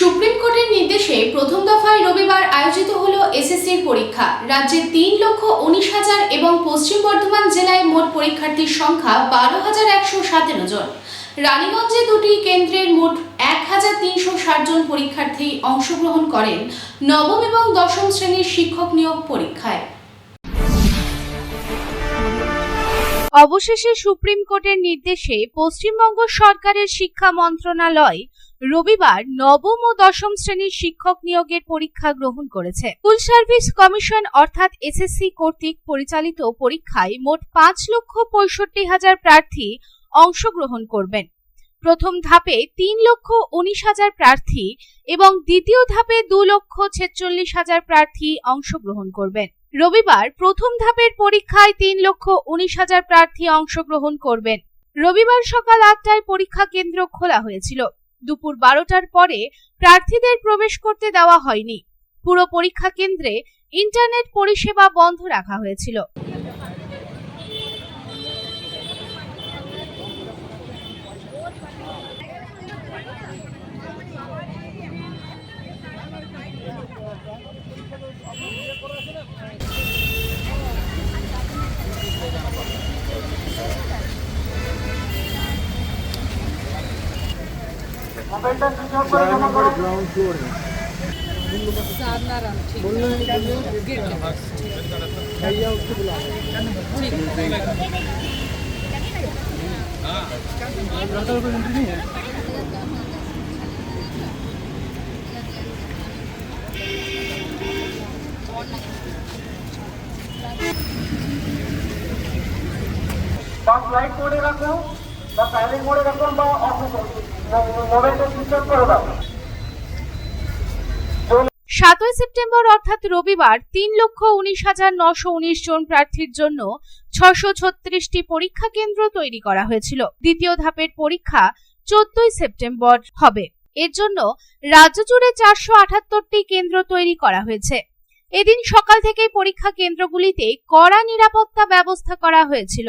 Supreme কোর্টের নির্দেশে প্রথম দফায় রবিবার আয়োজিত হল এসএসসির পরীক্ষা। রাজ্যে তিন লক্ষ উনিশ হাজার এবং পশ্চিম বর্ধমান জেলায় মোট পরীক্ষার্থীর সংখ্যা বারো হাজার একশো সতেরো জন। রানীগঞ্জে দুটি, কেন্দ্রের মোট এক হাজার তিনশো ষাট জন পরীক্ষার্থী অংশগ্রহণ করেন নবম এবং দশম শ্রেণির শিক্ষক নিয়োগ পরীক্ষায়। অবশেষে সুপ্রিম কোর্টের নির্দেশে পশ্চিমবঙ্গ সরকারের শিক্ষা মন্ত্রণালয় রবিবার নবম ও দশম শ্রেণির শিক্ষক নিয়োগের পরীক্ষা গ্রহণ করেছে। স্কুল সার্ভিস কমিশন অর্থাৎ এসএসসি কর্তৃক পরিচালিত পরীক্ষায় মোট পাঁচ লক্ষ পঁয়ষট্টি হাজার প্রার্থী অংশগ্রহণ করবেন। প্রথম ধাপে তিন লক্ষ উনিশ হাজার প্রার্থী এবং দ্বিতীয় ধাপে দু লক্ষ ছেচল্লিশ হাজার প্রার্থী অংশগ্রহণ করবেন। রবিবার প্রথম ধাপের পরীক্ষায় তিন লক্ষ উনিশ হাজার প্রার্থী অংশগ্রহণ করবেন। রবিবার সকাল আটটায় পরীক্ষা কেন্দ্র খোলা হয়েছিল। দুপুর বারোটার পরে প্রার্থীদের প্রবেশ করতে দেওয়া হয়নি। পুরো পরীক্ষা কেন্দ্রে ইন্টারনেট পরিষেবা বন্ধ রাখা হয়েছিল। বা ফ্লাইট মোডে রাখো বা সাইলেন্ট মোডে রাখো বা সাতই সেপ্টেম্বর অর্থাৎ রবিবার তিন লক্ষ উনিশ হাজার নশো উনিশ জন প্রার্থীর জন্য ছশো ছত্রিশটি পরীক্ষা কেন্দ্র তৈরি করা হয়েছিল। দ্বিতীয় ধাপের পরীক্ষা চোদ্দই সেপ্টেম্বর হবে। এর জন্য রাজ্য জুড়ে চারশো আটাত্তরটি কেন্দ্র তৈরি করা হয়েছে। এদিন সকাল থেকে পরীক্ষা কেন্দ্রগুলিতে কড়া নিরাপত্তা ব্যবস্থা করা হয়েছিল।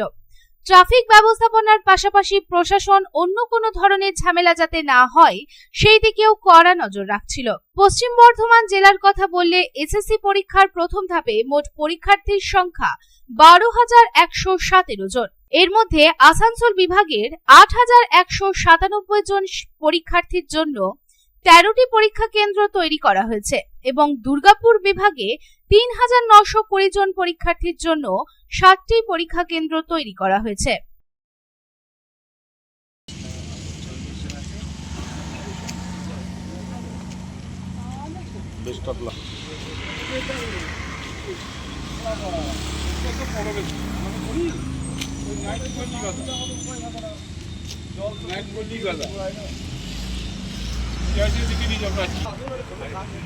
ট্রাফিক ব্যবস্থাপনার পাশাপাশি প্রশাসন অন্য কোনো ধরনের ঝামেলা যাতে না হয়, সেই দিকেও কড়া নজর রাখছিল। পশ্চিম বর্ধমান জেলার কথা বললে এসএসসি পরীক্ষার প্রথম ধাপে মোট পরীক্ষার্থীর সংখ্যা বারো হাজার একশো সতেরো জন। এর মধ্যে আসানসোল বিভাগের আট হাজার একশো সাতানব্বই জন পরীক্ষার্থীর জন্য তেরোটি পরীক্ষা কেন্দ্র তৈরি করা হয়েছে। এবং দুর্গাপুর বিভাগে তিন হাজার নশো কুড়ি জন পরীক্ষার্থীর জন্য সাতটি পরীক্ষা কেন্দ্র তৈরি করা হয়েছে। સીઆરસીસીટીવી જોગવાઈ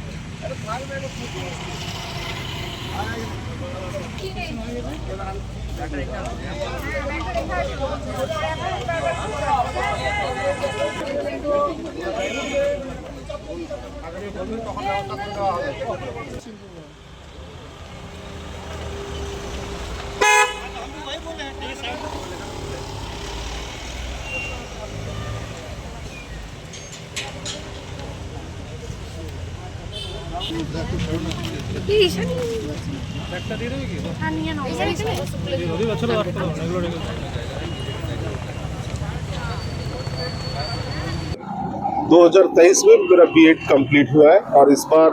2023 में मेरा बी एड कंप्लीट हुआ है और इस बार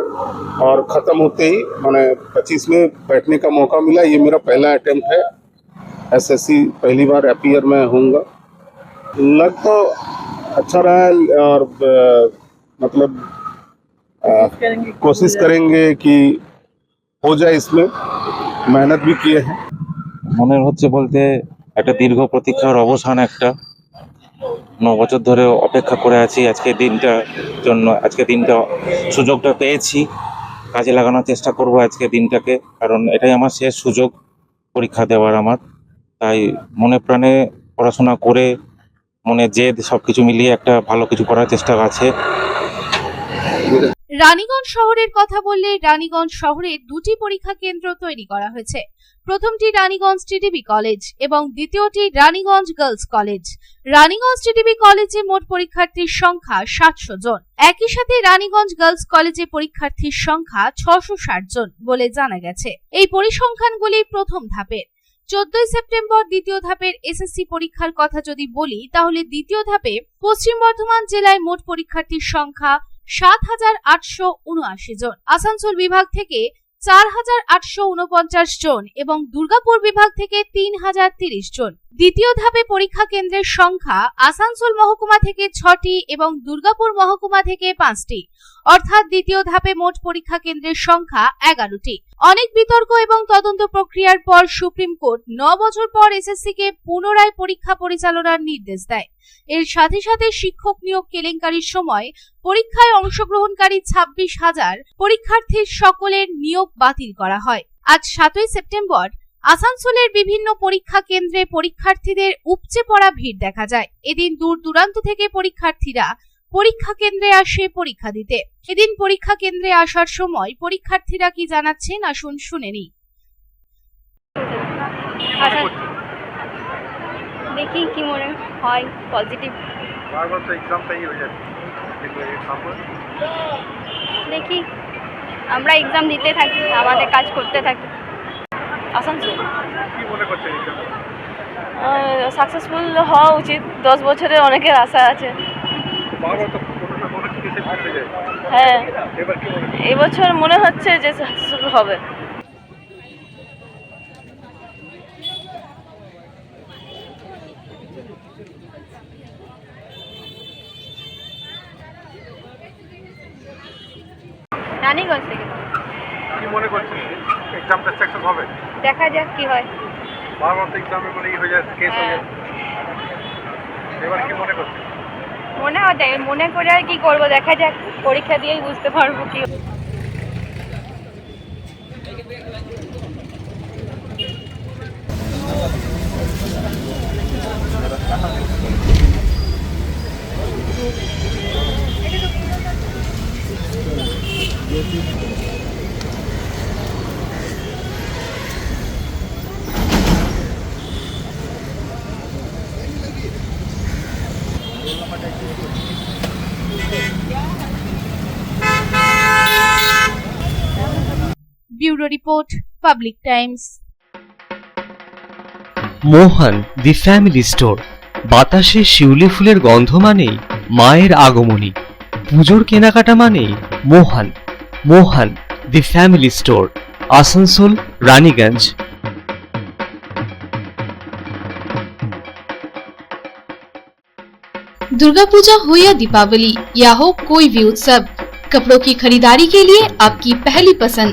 और ख़त्म होते ही मैंने 25 में बैठने का मौका मिला। ये मेरा पहला अटैम्प्ट है। एसएससी पहली बार अपीयर में होऊँगा। लग तो अच्छा रहा है और मतलब कोशिश करेंगे कि हो जाए इसमें मेहनत भी किए हैं মনে হচ্ছে বলতে একটা দীর্ঘ প্রতীক্ষার অবসান একটা ন বছর ধরে অপেক্ষা করে আছি আজকে দিনটার জন্য আজকে দিনটা সুযোগটা পেয়েছি কাজে লাগানোর চেষ্টা করব আজকে দিনটাকে কারণ এটাই আমার শেষ সুযোগ পরীক্ষা দেওয়ার আমার তাই মনে প্রাণে পড়াশোনা করে মনে জেদ সব কিছু মিলিয়ে একটা ভালো কিছু করার চেষ্টা আছে রানীগঞ্জ শহরের কথা বললে রানীগঞ্জ শহরে দুটি পরীক্ষা কেন্দ্র তৈরি করা হয়েছে। প্রথমটি রানীগঞ্জ টিটিবি কলেজ এবং দ্বিতীয়টি Raniganj girls college. Raniganj TTB কলেজে মোট পরীক্ষার্থীর সংখ্যা সাতশো জন। একই সাথে রানীগঞ্জ গার্লস কলেজে পরীক্ষার্থীর সংখ্যা ছশো ষাট জন বলে জানা গেছে। এই পরিসংখ্যানগুলি প্রথম ধাপের। চোদ্দই সেপ্টেম্বর দ্বিতীয় ধাপের এসএসসি পরীক্ষার কথা যদি বলি, তাহলে দ্বিতীয় ধাপে পশ্চিম বর্ধমান জেলায় মোট পরীক্ষার্থীর সংখ্যা সাত হাজার আটশো উনআশি জন। আসানসোল বিভাগ থেকে চার হাজার আটশো উনপঞ্চাশ জন এবং দুর্গাপুর বিভাগ থেকে তিন হাজার তিরিশ জন। দ্বিতীয় ধাপে পরীক্ষা কেন্দ্রের সংখ্যা আসানসোল মহকুমা থেকে ছটি এবং দুর্গাপুর মহকুমা থেকে পাঁচটি। অর্থাৎ দ্বিতীয় ধাপে মোট পরীক্ষা কেন্দ্রের সংখ্যা এগারোটি। অনেক বিতর্ক এবং তদন্ত প্রক্রিয়ার পর সুপ্রিম কোর্ট ন বছর পর এসএসসি কে পুনরায় পরীক্ষা পরিচালনার নির্দেশ দেয়। এর সাথে সাথে শিক্ষক নিয়োগ কেলেঙ্কারির সময় পরীক্ষায় অংশগ্রহণকারী ছাব্বিশ হাজার পরীক্ষার্থীর সকলের নিয়োগ বাতিল করা হয়। আজ সাতই সেপ্টেম্বর আসানসোলের বিভিন্ন পরীক্ষা কেন্দ্রে পরীক্ষার্থীদের উপচে পড়া ভিড় দেখা যায়। এদিন দূর দূরান্ত থেকে পরীক্ষার্থীরা পরীক্ষা কেন্দ্রে আসে পরীক্ষা দিতে। এদিন পরীক্ষা কেন্দ্রে আসার সময় পরীক্ষার্থীরা কি জানাচ্ছেন? আসুন শুনে নিই। আচ্ছা। দেখি কি মনে হয় পজিটিভ বারবার তো হয়ে তারপর দেখি। আমরা এক্সাম দিতে থাকি, আমাদের কাজ করতে থাকি। আসানসোল। কি মনে করছেন সাকসেসফুল হওয়া উচিত। দশ বছরের অনেকের আশা আছে। হ্যাঁ। এবার কি মনে এবছর মনে হচ্ছে যে সাকসেসফুল হবে। রানীগঞ্জ থেকে। কি মনে করছেন? এক্সামটা সাকসেস হবে? দেখা যাক কি হয়। মানে ই হয়ে যায় কেস হয়ে। যায়। এবার কি মনে মনে হয় মনে করে আর কি করব দেখা যাক পরীক্ষা দিয়েই বুঝতে পারব কি bureau report Public Times Mohan the family store বাতাসে শিউলি ফুলের গন্ধ মানেই মায়ের আগমনী পুজোর কেনাকাটা মানেই Mohan Mohan the family store Asansol Raniganj Durga Puja हो या दीपावली या हो कोई भी उत्सव कपड़ों की खरीदारी के लिए आपकी पहली पसंद